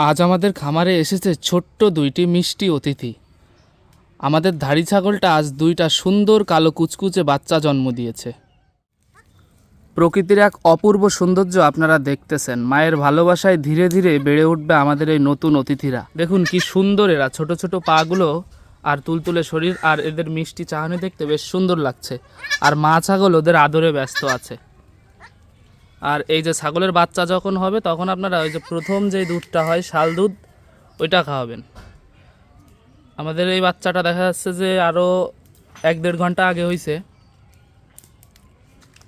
আজ আমাদের খামারে এসেছে ছোট্ট দুইটি মিষ্টি অতিথি। আমাদের ধাড়ি ছাগলটা আজ দুইটা সুন্দর কালো কুচকুচে বাচ্চা জন্ম দিয়েছে। প্রকৃতির এক অপূর্ব সৌন্দর্য আপনারা দেখতেছেন। মায়ের ভালোবাসায় ধীরে ধীরে বেড়ে উঠবে আমাদের এই নতুন অতিথিরা। দেখুন কি সুন্দর এরা। ছোট ছোট পাগুলো আর তুলতুলে শরীর আর এদের মিষ্টি চাহনি দেখতে বেশ সুন্দর লাগছে। আর মা ছাগল ওদের আদরে ব্যস্ত আছে। আর এই যে ছাগলের বাচ্চা যখন হবে, তখন আপনারা ওই যে প্রথম যে দুধটা হয়, শাল দুধ, ওইটা খাওয়াবেন। আমাদের এই বাচ্চাটা দেখা যাচ্ছে যে আরও এক দেড় ঘণ্টা আগে হয়েছে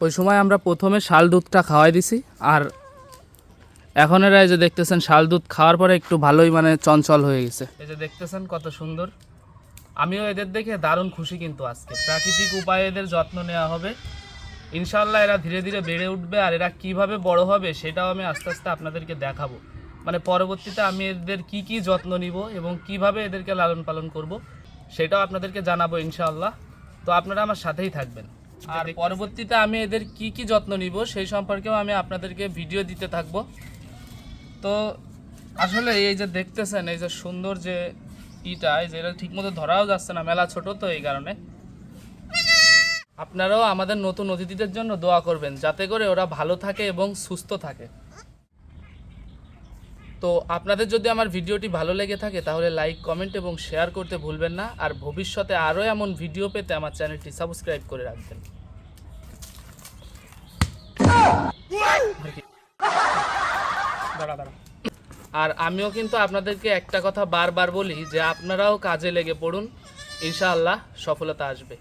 ওই সময় আমরা প্রথমে শাল দুধটা খাওয়াই দিছি, আর এখন এরা এই যে দেখতেছেন শাল দুধ খাওয়ার পরে একটু ভালোই মানে চঞ্চল হয়ে গেছে। এই যে দেখতেছেন কত সুন্দর। আমিও এদের দেখে দারুণ খুশি কিন্তু আজকে। প্রাকৃতিক উপায়ে এদের যত্ন নেওয়া হবে। ইনশাল্লাহ এরা ধীরে ধীরে বেড়ে উঠবে আর এরা কীভাবে বড় হবে সেটাও আমি আস্তে আস্তে আপনাদেরকে দেখাবো। মানে পরবর্তীতে আমি এদের কি কি যত্ন নিব এবং কীভাবে এদেরকে লালন পালন করব সেটাও আপনাদেরকে জানাব ইনশাআল্লাহ। তো আপনারা আমার সাথেই থাকবেন। আর পরবর্তীতে আমি এদের কি কি যত্ন নিব সেই সম্পর্কেও আমি আপনাদেরকে ভিডিও দিতে থাকব। তো আসলে এই যে দেখতেছেন এই যে সুন্দর যে ইটা এই যে এটা ঠিকমতো ধরাও যাচ্ছে না মেলা ছোট তো এই কারণে। আপনারাও আমাদের নতুন অতিথিদের জন্য দোয়া করবেন, যাতে করে ওরা ভালো থাকে এবং সুস্থ থাকে। তো আপনাদের যদি আমার ভিডিওটি ভালো লেগে থাকে, তাহলে লাইক, কমেন্ট এবং শেয়ার করতে ভুলবেন না। আর ভবিষ্যতে আরও এমন ভিডিও পেতে আমার চ্যানেলটি সাবস্ক্রাইব করে রাখবেন। আর আমিও কিন্তু আপনাদেরকে একটা কথা বারবার বলি যে, আপনারাও কাজে লেগে পড়ুন। ইনশাআল্লাহ সফলতা আসবে।